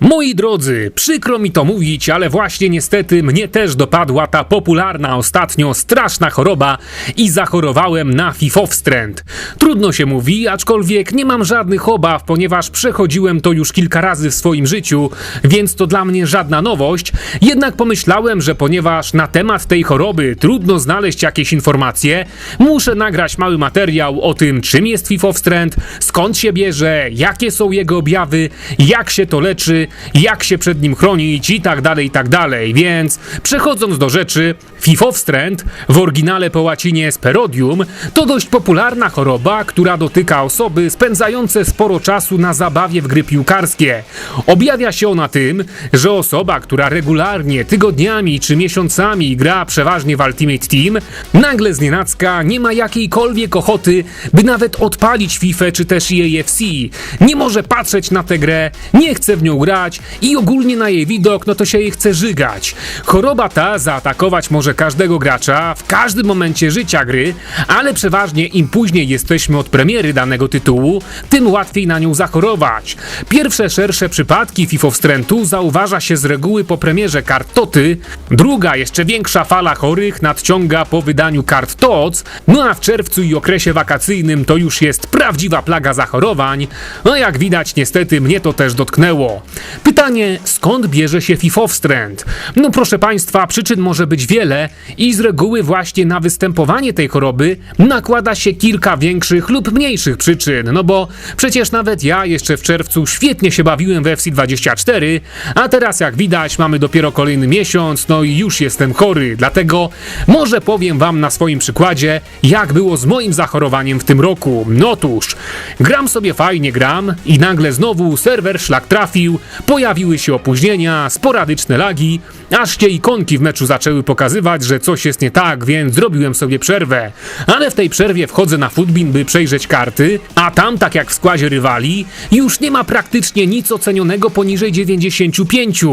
Moi drodzy, przykro mi to mówić, ale właśnie niestety mnie też dopadła ta popularna ostatnio straszna choroba i zachorowałem na fifowstręt. Trudno się mówi, aczkolwiek nie mam żadnych obaw, ponieważ przechodziłem to już kilka razy w swoim życiu, więc to dla mnie żadna nowość. Jednak pomyślałem, że ponieważ na temat tej choroby trudno znaleźć jakieś informacje, muszę nagrać mały materiał o tym, czym jest fifowstręt, skąd się bierze, jakie są jego objawy, jak się to leczy, jak się przed nim chronić i tak dalej, i tak dalej. Więc przechodząc do rzeczy, fifowstręt, w oryginale po łacinie sperodium, to dość popularna choroba, która dotyka osoby spędzające sporo czasu na zabawie w gry piłkarskie. Objawia się ona tym, że osoba, która regularnie, tygodniami czy miesiącami gra przeważnie w Ultimate Team, nagle znienacka nie ma jakiejkolwiek ochoty, by nawet odpalić FIFA czy też EAFC. Nie może patrzeć na tę grę, nie chce w nią grać i ogólnie na jej widok, no to się jej chce żygać. Choroba ta zaatakować może każdego gracza w każdym momencie życia gry, ale przeważnie im później jesteśmy od premiery danego tytułu, tym łatwiej na nią zachorować. Pierwsze szersze przypadki fifowstrętu zauważa się z reguły po premierze kart Toty, druga, jeszcze większa fala chorych nadciąga po wydaniu kart TOC, no a w czerwcu i okresie wakacyjnym to już jest prawdziwa plaga zachorowań, no jak widać niestety mnie to też dotknęło. Pytanie, skąd bierze się fifowstręt? No proszę Państwa, przyczyn może być wiele i z reguły właśnie na występowanie tej choroby nakłada się kilka większych lub mniejszych przyczyn, no bo przecież nawet ja jeszcze w czerwcu świetnie się bawiłem w FC24, a teraz jak widać mamy dopiero kolejny miesiąc, no i już jestem chory, dlatego może powiem Wam na swoim przykładzie, jak było z moim zachorowaniem w tym roku. No Otóż, gram sobie fajnie gram i nagle znowu serwer szlak trafił, pojawiły się opóźnienia, sporadyczne lagi, aż się ikonki w meczu zaczęły pokazywać, że coś jest nie tak, więc zrobiłem sobie przerwę. Ale w tej przerwie wchodzę na Footbin, by przejrzeć karty, a tam, tak jak w składzie rywali, już nie ma praktycznie nic ocenionego poniżej 95.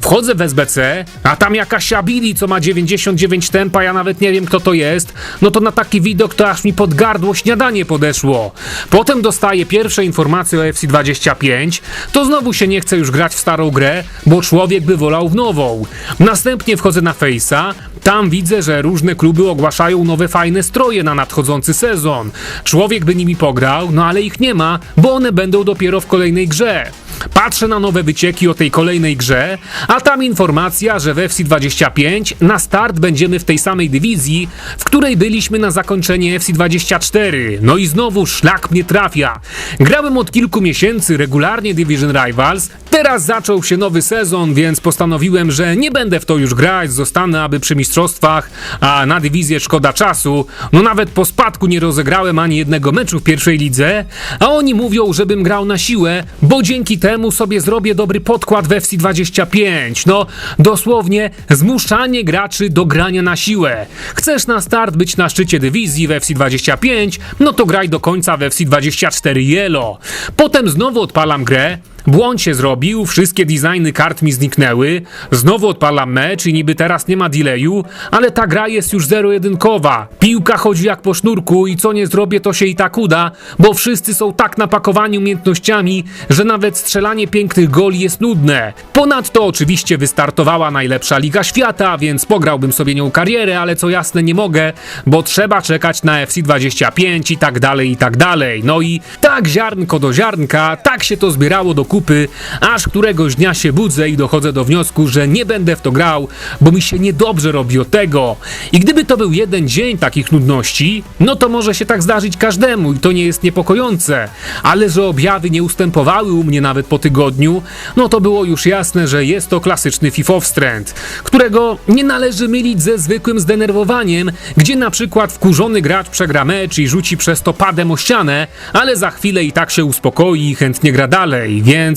Wchodzę w SBC, a tam jakaś Abili, co ma 99 tempa, ja nawet nie wiem kto to jest, no to na taki widok to aż mi pod gardło śniadanie podeszło. Potem dostaję pierwsze informacje o FC25, to znowu się nie chce już grać w starą grę, bo człowiek by wolał w nową. Następnie wchodzę na Face'a, tam widzę, że różne kluby ogłaszają nowe fajne stroje na nadchodzący sezon. Człowiek by nimi pograł, no ale ich nie ma, bo one będą dopiero w kolejnej grze. Patrzę na nowe wycieki o tej kolejnej grze, a tam informacja, że w FC25 na start będziemy w tej samej dywizji, w której byliśmy na zakończenie FC24. No i znowu szlak mnie trafia. Grałem od kilku miesięcy regularnie Division Rivals, teraz zaczął się nowy sezon, więc postanowiłem, że nie będę w to już grać, zostanę aby przy mistrzostwach, a na dywizję szkoda czasu. No nawet po spadku nie rozegrałem ani jednego meczu w pierwszej lidze, a oni mówią, żebym grał na siłę, bo dzięki temu sobie zrobię dobry podkład w FC25. No, dosłownie zmuszanie graczy do grania na siłę. Chcesz na start być na szczycie dywizji w FC25, no to graj do końca w FC24 Yellow. Potem znowu odpalam grę, Błąd się zrobił, wszystkie designy kart mi zniknęły, znowu odpalam mecz i niby teraz nie ma delayu, ale ta gra jest już zero-jedynkowa. Piłka chodzi jak po sznurku i co nie zrobię to się i tak uda, bo wszyscy są tak napakowani umiejętnościami, że nawet strzelanie pięknych goli jest nudne. Ponadto oczywiście wystartowała najlepsza Liga Świata, więc pograłbym sobie nią karierę, ale co jasne nie mogę, bo trzeba czekać na FC25 i tak dalej, i tak dalej. No i tak ziarnko do ziarnka, tak się to zbierało do kupy, aż któregoś dnia się budzę i dochodzę do wniosku, że nie będę w to grał, bo mi się niedobrze robi od tego. I gdyby to był jeden dzień takich nudności, no to może się tak zdarzyć każdemu i to nie jest niepokojące. Ale że objawy nie ustępowały u mnie nawet po tygodniu, no to było już jasne, że jest to klasyczny fifowstręt, którego nie należy mylić ze zwykłym zdenerwowaniem, gdzie na przykład wkurzony gracz przegra mecz i rzuci przez to padem o ścianę, ale za chwilę i tak się uspokoi i chętnie gra dalej, więc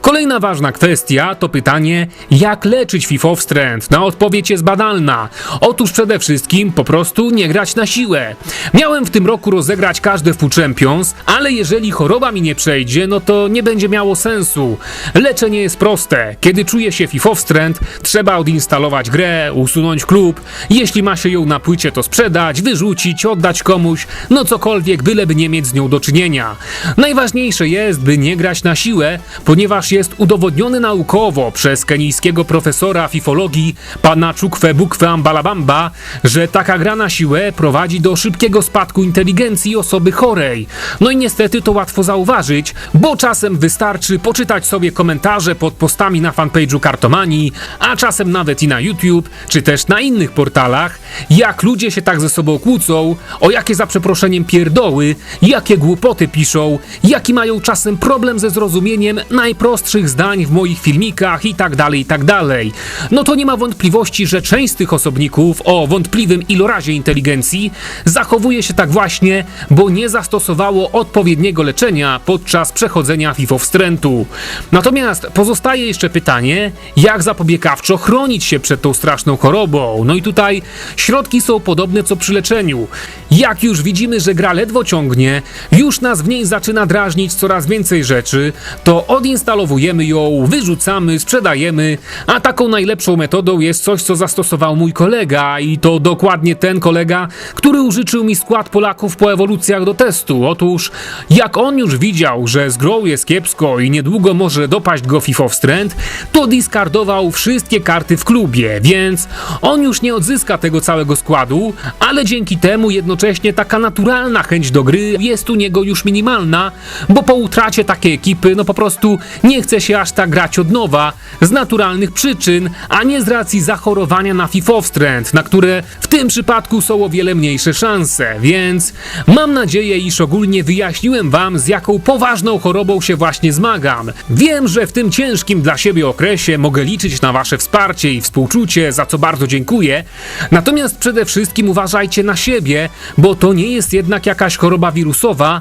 kolejna ważna kwestia to pytanie, jak leczyć fifowstręt? No odpowiedź jest banalna. Otóż przede wszystkim po prostu nie grać na siłę. Miałem w tym roku rozegrać każde FU Champions, ale jeżeli choroba mi nie przejdzie, no to nie będzie miało sensu. Leczenie jest proste. Kiedy czuje się fifowstręt, trzeba odinstalować grę, usunąć klub. Jeśli ma się ją na płycie, to sprzedać, wyrzucić, oddać komuś, no cokolwiek, byleby nie mieć z nią do czynienia. Najważniejsze jest, by nie grać na siłę, ponieważ jest udowodniony naukowo przez kenijskiego profesora fifologii pana Chukwe Bukwe Ambalabamba, że taka gra na siłę prowadzi do szybkiego spadku inteligencji osoby chorej. No i niestety to łatwo zauważyć, bo czasem wystarczy poczytać sobie komentarze pod postami na fanpage'u Kartomanii, a czasem nawet i na YouTube, czy też na innych portalach, jak ludzie się tak ze sobą kłócą, o jakie za przeproszeniem pierdoły, jakie głupoty piszą, jaki mają czasem problem ze zrozumieniem najprostszych zdań w moich filmikach i tak dalej, i tak dalej. No to nie ma wątpliwości, że część z tych osobników o wątpliwym ilorazie inteligencji zachowuje się tak właśnie, bo nie zastosowało odpowiedniego leczenia podczas przechodzenia FIFO wstrętu. Natomiast pozostaje jeszcze pytanie, jak zapobiegawczo chronić się przed tą straszną chorobą. No i tutaj środki są podobne co przy leczeniu. Jak już widzimy, że gra ledwo ciągnie, już nas w niej zaczyna drażnić coraz więcej rzeczy, to odinstalowujemy ją, wyrzucamy, sprzedajemy, a taką najlepszą metodą jest coś, co zastosował mój kolega i to dokładnie ten kolega, który użyczył mi skład Polaków po ewolucjach do testu. Otóż, jak on już widział, że z grą jest kiepsko i niedługo może dopaść go FIFO wstręt, to diskardował wszystkie karty w klubie, więc on już nie odzyska tego całego składu, ale dzięki temu jednocześnie taka naturalna chęć do gry jest u niego już minimalna, bo po utracie takiej ekipy, no po prostu nie chce się aż tak grać od nowa, z naturalnych przyczyn, a nie z racji zachorowania na FIFO wstręt, na które w tym przypadku są o wiele mniejsze szanse, więc mam nadzieję, iż ogólnie wyjaśniłem wam, z jaką poważną chorobą się właśnie zmagam. Wiem, że w tym ciężkim dla siebie okresie mogę liczyć na wasze wsparcie i współczucie, za co bardzo dziękuję. Natomiast przede wszystkim uważajcie na siebie, bo to nie jest jednak jakaś choroba wirusowa,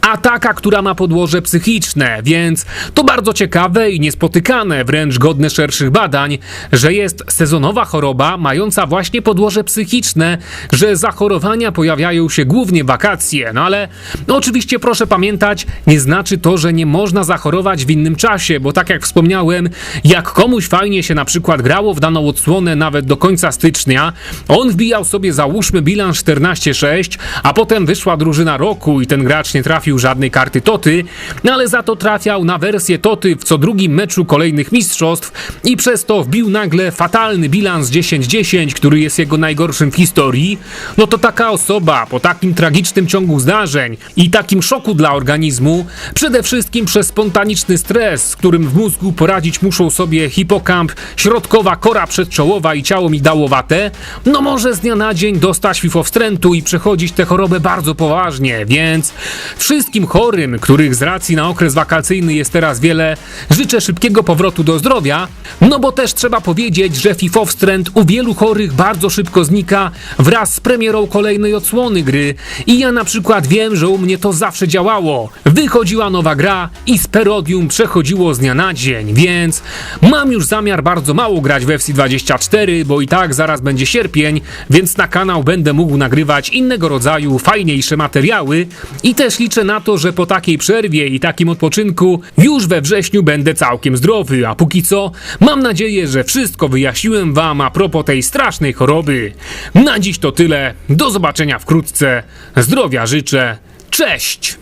a taka, która ma podłoże psychiczne, więc to bardzo ciekawe i niespotykane, wręcz godne szerszych badań, że jest sezonowa choroba mająca właśnie podłoże psychiczne, że zachorowania pojawiają się głównie wakacje, no ale no oczywiście proszę pamiętać, nie znaczy to, że nie można zachorować w innym czasie, bo tak jak wspomniałem, jak komuś fajnie się na przykład grało w daną odsłonę nawet do końca stycznia, on wbijał sobie załóżmy bilans 14-6, a potem wyszła drużyna roku i ten gracz nie trafił żadnej karty Toty, no ale za to trafiał na wersję Toty w co drugim meczu kolejnych mistrzostw i przez to wbił nagle fatalny bilans 10-10, który jest jego najgorszym w historii, no to taka osoba po takim tragicznym ciągu zdarzeń i takim szoku dla organizmu, przede wszystkim przez spontaniczny stres, z którym w mózgu poradzić muszą sobie hipokamp, środkowa kora przedczołowa i ciało migdałowate, no może z dnia na dzień dostać fifowstrętu i przechodzić tę chorobę bardzo poważnie, więc wszystkim chorym, których z racji na okres wakacyjny jest teraz wiele, życzę szybkiego powrotu do zdrowia, no bo też trzeba powiedzieć, że fifowstręt u wielu chorych bardzo szybko znika wraz z premierą kolejnej odsłony gry. I ja na przykład wiem, że u mnie to zawsze działało. Wychodziła nowa gra i z Perodium przechodziło z dnia na dzień, więc mam już zamiar bardzo mało grać w FC24, bo i tak zaraz będzie sierpień, więc na kanał będę mógł nagrywać innego rodzaju, fajniejsze materiały. I też liczę na to, że po takiej przerwie i takim odpoczynku już we wrześniu będę całkiem zdrowy, a póki co mam nadzieję, że wszystko wyjaśniłem wam a propos tej strasznej choroby. Na dziś to tyle, do zobaczenia wkrótce, zdrowia życzę, cześć!